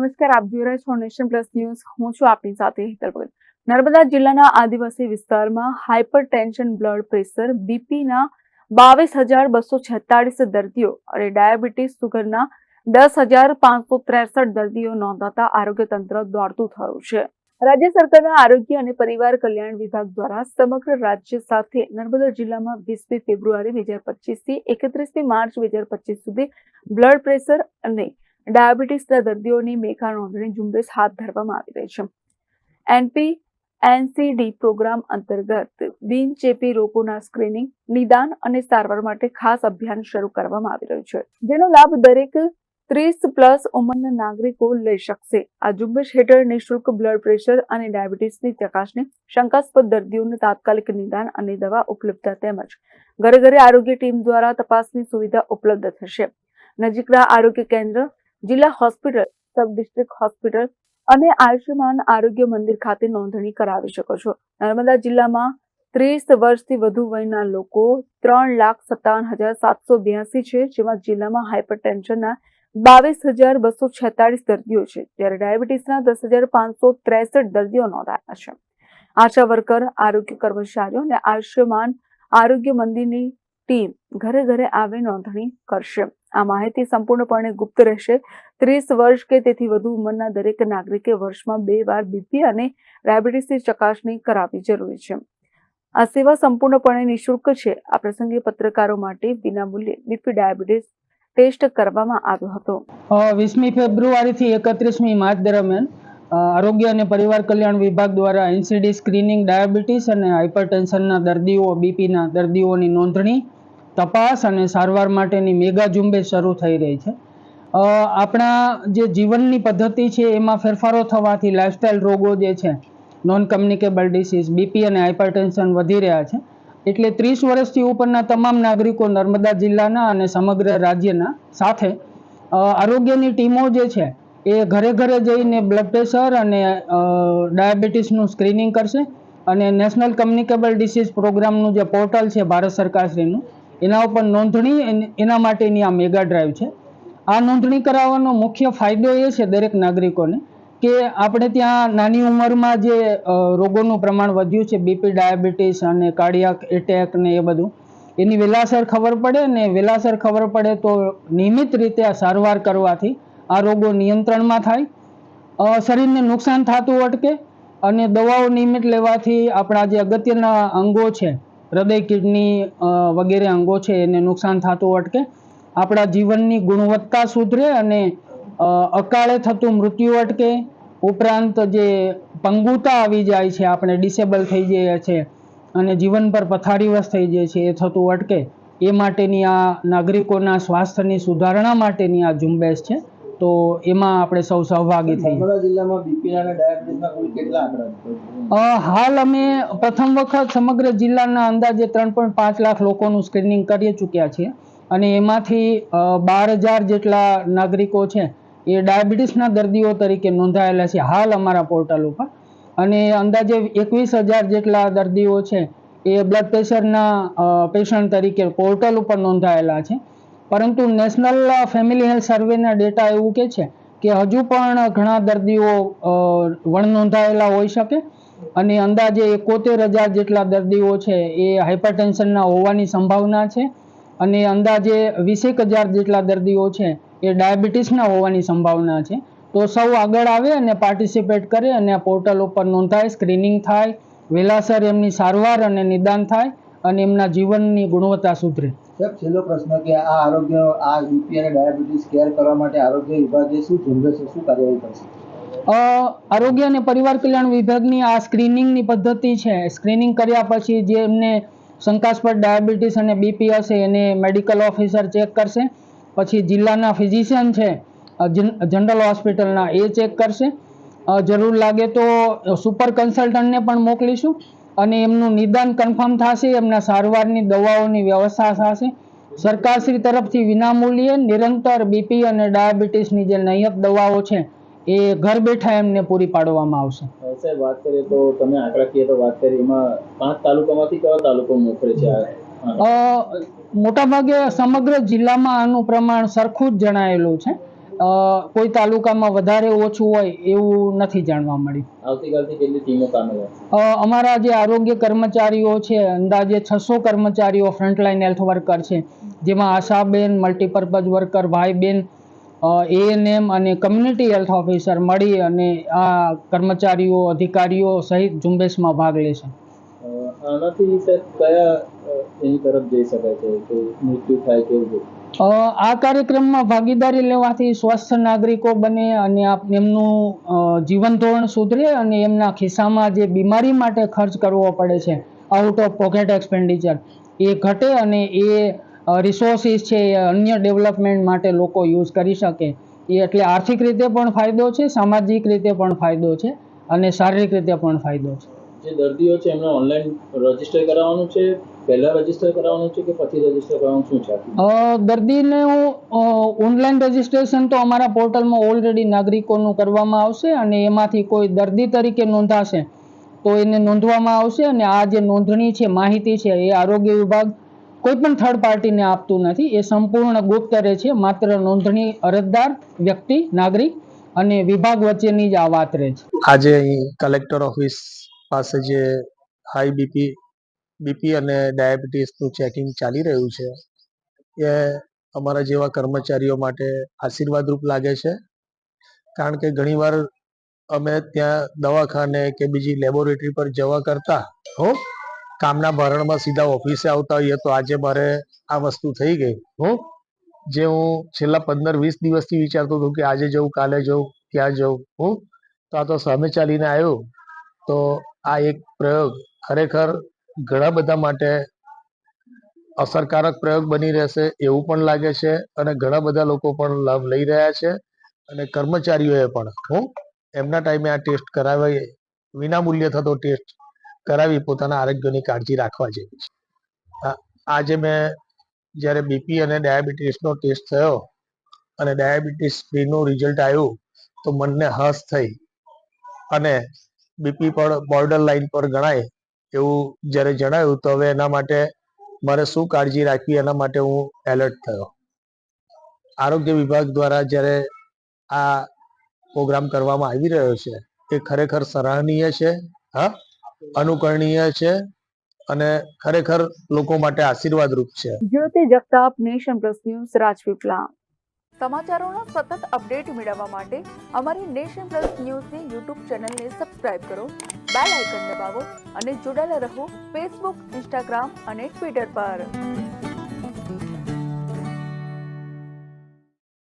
નમસ્કાર, આપ જોઈ રહ્યા છો નેશન પ્લસ ન્યૂઝ હું છું આપની સાથે હિતલ ભગત. નર્મદા જિલ્લાના આદિવાસી વિસ્તારમાં હાઇપર ટેન્શન બ્લડ પ્રેશર બીપીના બાવીસ હજાર બસો છેતાળીસ દર્દીઓ અને ડાયાબિટીસ સુગરના દસ હજાર પાંચસો ત્રેસઠ દર્દીઓ નોંધાતા આરોગ્ય તંત્ર દોડતું થયું છે. રાજ્ય સરકારના આરોગ્ય અને પરિવાર કલ્યાણ વિભાગ દ્વારા સમગ્ર રાજ્ય સાથે નર્મદા જિલ્લામાં વીસમી ફેબ્રુઆરી બે હજાર પચીસથી એકત્રીસમી માર્ચ બે હજાર પચીસ સુધી બ્લડ પ્રેશર અને ડાયાબિટીસના દર્દીઓની મેઘા નોંધણી ઝુંબેશ હાથ ધરવામાં આવી રહી છે. એનપી, એનસીડી પ્રોગ્રામ અંતર્ગત બિનચેપી રોગોના સ્ક્રીનિંગ, નિદાન અને સારવાર માટે ખાસ અભિયાન શરૂ કરવામાં આવી રહ્યું છે. જેનો લાભ દરેક ત્રીસ પ્લસ ઉંમરના નાગરિકો લઈ શકશે. આ ઝુંબેશ હેઠળ નિઃશુલ્ક બ્લડ પ્રેશર અને ડાયાબિટીસની ચકાસણી, શંકાસ્પદ દર્દીઓને તાત્કાલિક નિદાન અને દવા ઉપલબ્ધતા તેમજ ઘરે ઘરે આરોગ્ય ટીમ દ્વારા તપાસની સુવિધા ઉપલબ્ધ થશે. નજીકના આરોગ્ય કેન્દ્ર જિલ્લા હોસ્પિટલ, સબ ડિસ્ટ્રિક્ટ હોસ્પિટલ અને આયુષ્યમાન આરોગ્ય મંદિર ખાતે નોંધણી કરાવી શકો છો. નર્મદા જિલ્લામાં ત્રીસ વર્ષથી વધુ વયના લોકો ત્રણ લાખ સત્તાવન હજાર સાતસો બ્યાસી છે, જેમાં જિલ્લામાં હાઇપરટેન્શનના બાવીસ હજાર બસો છેતાળીસ દર્દીઓ છે, જ્યારે ડાયાબિટીસના દસ હજાર પાંચસો ત્રેસઠ દર્દીઓ નોંધાયા છે. આશા વર્કર, આરોગ્ય કર્મચારીઓ અને આયુષ્યમાન આરોગ્ય મંદિરની ટીમ ઘરે ઘરે આવી નોંધણી કરશે. આ માહિતી સંપૂર્ણપણે ગુપ્ત રહેશે. ત્રીસ વર્ષ કે તેથી વધુ ઉંમરના દરેક નાગરિકે વર્ષમાં બે વાર બીપી અને ડાયાબિટીસની ચકાસણી કરાવવી જરૂરી છે. આ સેવા સંપૂર્ણપણે નિઃશુલ્ક છે. આ પ્રસંગે પત્રકારો માટે વિનામૂલ્યે બીપી ડાયાબિટીસ ટેસ્ટ કરવામાં આવ્યો હતો. વીસમી ફેબ્રુઆરીથી એકત્રીસમી માર્ચ દરમિયાન આરોગ્ય અને પરિવાર કલ્યાણ વિભાગ દ્વારા એનસીડી સ્ક્રીનિંગ ડાયાબિટીસ અને હાઇપરટેન્શનના દર્દીઓ, બીપીના દર્દીઓની નોંધણી તપાસ અને સારવાર માટેની મેગા ઝુંબેશ શરૂ થઈ રહી છે. આપણા જે જીવનની પદ્ધતિ છે એમાં ફેરફારો થવાથી લાઇફસ્ટાઇલ રોગો જે છે નોન કમ્યુનિકેબલ ડિસીઝ બીપી અને હાઇપરટેન્શન વધી રહ્યા છે. એટલે ત્રીસ વર્ષથી ઉપરના તમામ નાગરિકો નર્મદા જિલ્લાના અને સમગ્ર રાજ્યના સાથે આરોગ્યની ટીમો જે છે એ ઘરે ઘરે જઈને બ્લડ પ્રેશર અને ડાયાબિટીસનું સ્ક્રીનિંગ કરશે અને નેશનલ કમ્યુનિકેબલ ડિસીઝ પ્રોગ્રામનું જે પોર્ટલ છે ભારત સરકારશ્રીનું એના ઉપર નોંધણી એના માટેની આ મેગા ડ્રાઈવ છે. આ નોંધણી કરાવવાનો મુખ્ય ફાયદો એ છે દરેક નાગરિકોને કે આપણે ત્યાં નાની ઉંમરમાં જે રોગોનું પ્રમાણ વધ્યું છે બીપી ડાયાબિટીસ અને કાર્ડિયાક એટેક ને એ બધું, એની વેલાસર ખબર પડે ને વેલાસર ખબર પડે તો નિયમિત રીતે આ સારવાર કરવાથી આ રોગો નિયંત્રણમાં થાય શરીરને નુકસાન થતું અટકે અને દવાઓ નિયમિત લેવાથી આપણા જે અગત્યના અંગો છે હૃદય, કિડની વગેરે અંગો છે એને નુકસાન થતું અટકે. આપણા જીવનની ગુણવત્તા સુધરે અને અકાળે થતું મૃત્યુ અટકે. ઉપરાંત જે પંગુતા આવી જાય છે, આપણે ડિસેબલ થઈ જઈએ છે અને જીવન પર પથારીવશ થઈ જાય છે, એ થતું અટકે. એ માટેની આ નાગરિકોના સ્વાસ્થ્યની સુધારણા માટેની આ ઝુંબેશ છે. તો એમાં આપણે સૌ સહભાગી થઈ જિલ્લામાં બીપી ડાયાબિટીસના કુલ કેટલા આંકડા હાલ અમે પ્રથમ વખત સમગ્ર જિલ્લાના અંદાજે ત્રણ પોઈન્ટ પાંચ લાખ લોકોનું સ્ક્રીનિંગ કરી ચૂક્યા છીએ. અને એમાંથી બાર હજાર જેટલા નાગરિકો છે એ ડાયાબિટીસના દર્દીઓ તરીકે નોંધાયેલા છે હાલ અમારા પોર્ટલ ઉપર. અને અંદાજે એકવીસ હજાર જેટલા દર્દીઓ છે એ બ્લડ પ્રેશરના પેશન્ટ તરીકે પોર્ટલ ઉપર નોંધાયેલા છે. પરંતુ નેશનલ ફેમિલી હેલ્થ સર્વેના ડેટા એવું કે છે કે હજુ પણ ઘણા દર્દીઓ વણ નોંધાયેલા હોઈ શકે. અને અંદાજે એકોતેર હજાર જેટલા દર્દીઓ છે એ હાઇપરટેન્શનના હોવાની સંભાવના છે. અને અંદાજે વીસેક હજાર જેટલા દર્દીઓ છે એ ડાયાબિટીસના હોવાની સંભાવના છે. તો સૌ આગળ આવે અને પાર્ટિસિપેટ કરે અને આ પોર્ટલ ઉપર નોંધાય, સ્ક્રીનિંગ થાય વહેલાસર એમની સારવાર અને નિદાન થાય અને એમના જીવનની ગુણવત્તા સુધરે. સાહેબ, છેલ્લો પ્રશ્ન કે આ આરોગ્ય, આ યુપી અને ડાયાબિટીસ કેર કરવા માટે આરોગ્ય વિભાગે શું ઝુંબેશ શું કાર્યવાહી કરશે? આરોગ્ય અને પરિવાર કલ્યાણ વિભાગની આ સ્ક્રીનિંગની પદ્ધતિ છે. સ્ક્રીનિંગ કર્યા પછી જે એમને શંકાસ્પદ ડાયાબિટીસ અને બીપી હશે એને મેડિકલ ઓફિસર ચેક કરશે. પછી જિલ્લાના ફિઝિશિયન છે જનરલ હોસ્પિટલના એ ચેક કરશે. જરૂર લાગે તો સુપર કન્સલ્ટન્ટને પણ મોકલીશું અને એમનું નિદાન કન્ફર્મ થશે, એમના સારવારની દવાઓની વ્યવસ્થા થશે. સરકારશ્રી તરફથી વિનામૂલ્યે નિરંતર બીપી અને ડાયાબિટીસની જે નિયત દવાઓ છે એ ઘર બેઠા એમને પૂરી પાડવામાં આવશે. સાહેબ વાત કરીએ તો તમે આંકડાકીય તો વાત કરી એમાં પાંચ તાલુકામાંથી કયો તાલુકો મોખરે છે મોટાભાગે સમગ્ર જિલ્લામાં આનું પ્રમાણ સરખું જ જણાયેલું છે. અ, કોઈ તાલુકામાં વધારે ઓછું હોય એવું નથી જાણવા મળ્યું. આવતીકાલથી કેટલી ટીમો કામે અમારા જે આરોગ્ય કર્મચારીઓ છે અંદાજે છસો કર્મચારીઓ ફ્રન્ટલાઈન હેલ્થ વર્કર છે જેમાં આશાબેન મલ્ટીપર્પઝ વર્કર ભાઈબેન એએનએમ અને કમ્યુનિટી હેલ્થ ઓફિસર મળી અને આ કર્મચારીઓ અધિકારીઓ સહિત ઝુંબેશમાં ભાગ લેશે અ, આનાથી સર કયા એની તરફ જઈ શકાય છે કે મૃત્યુ થાય કેવું આ કાર્યક્રમમાં ભાગીદારી લેવાથી સ્વસ્થ નાગરિકો બને અને આપ- એમનું જીવન ધોરણ સુધરે અને એમના ખિસ્સામાં જે બીમારી માટે ખર્ચ કરવો પડે છે આઉટ ઓફ પોકેટ એક્સપેન્ડિચર એ ઘટે અને એ રિસોર્સિસ છે એ અન્ય ડેવલપમેન્ટ માટે લોકો યુઝ કરી શકે. એ એટલે આર્થિક રીતે પણ ફાયદો છે સામાજિક રીતે પણ ફાયદો છે અને શારીરિક રીતે પણ ફાયદો છે. જે દર્દીઓ છે એમને ઓનલાઈન રજિસ્ટર કરાવવાનું છે પહેલાં રજિસ્ટર કરાવવાનું છે કે પછી રજિસ્ટર કરાવવાનું શું છે દર્દીને ઓનલાઈન રજીસ્ટ્રેશન તો અમારા પોર્ટલમાં ઓલરેડી નાગરિકોનું કરવામાં આવશે અને એમાંથી કોઈ દર્દી તરીકે નોંધાશે તો એને નોંધવામાં આવશે અને આ જે નોંધણી છે માહિતી છે એ આરોગ્ય વિભાગ કોઈ પણ થર્ડ પાર્ટીને આપતું નથી. એ સંપૂર્ણ ગુપ્ત રહે છે. માત્ર નોંધણી અરજદાર, વ્યક્તિ, નાગરિક અને વિભાગ વચ્ચેની જ આ વાત રહે છે. આજે અહીં કલેક્ટર ઓફિસ પાસે જે હાઈ બીપી બીપી અને ડાયાબિટીસનું ચેકિંગ ચાલી રહ્યું છે, એ અમારા જેવા કર્મચારીઓ માટે આશીર્વાદરૂપ લાગે છે. કારણ કે ઘણીવાર અમે ત્યાં દવાખાને કે બીજી લેબોરેટરી પર જવા કરતા, હો કામના ભરણમાં સીધા ઓફિસે આવતા હોઈએ તો આજે મારે આ વસ્તુ થઈ ગઈ. હું? જે હું છેલ્લા પંદર વીસ દિવસથી વિચારતો હતો કે આજે જવું કાલે જવું ક્યાં જવું હું? તો આ તો સામે ચાલીને આવ્યો. તો આ એક પ્રયોગ ખરેખર ઘણા બધા માટે અસરકારક પ્રયોગ બની રહેશે એવું પણ લાગે છે અને ઘણા બધા લોકો પણ લાભ લઈ રહ્યા છે અને કર્મચારીઓએ પણ, હું? એમના ટાઈમે આ ટેસ્ટ કરાવી વિના મૂલ્યે થતો ટેસ્ટ કરાવી પોતાના આરોગ્યની કાળજી રાખવા જેવી છે. આજે મેં જ્યારે બીપી અને ડાયાબિટીસનો ટેસ્ટ થયો અને ડાયાબિટીસ ફ્રીનું રિઝલ્ટ આવ્યું તો મનને હસ થઈ અને બીપી પણ બોર્ડર લાઈન પર ગણાય એવું જ્યારે જણાયું તો હવે એના માટે મારે શું કાળજી રાખવી એના માટે હું એલર્ટ થયો. આરોગ્ય વિભાગ દ્વારા જ્યારે આ પ્રોગ્રામ કરવામાં આવી રહ્યો છે, એ ખરેખર સરાહનીય છે? હા? અનુકરણીય છે અને ખરેખર લોકો માટે આશીર્વાદરૂપ છે. Jyoti Jagtap nation plus news Rajpipla. સમાચારોના સતત અપડેટ મેળવવા માટે અમારી નેશન પ્લસ ન્યૂઝની યુટ્યુબ ચેનલને સબસ્ક્રાઇબ કરો બેલ આઇકન દબાવો અને જોડાયેલા રહો ફેસબુક ઇન્સ્ટાગ્રામ અને ટ્વિટર પર.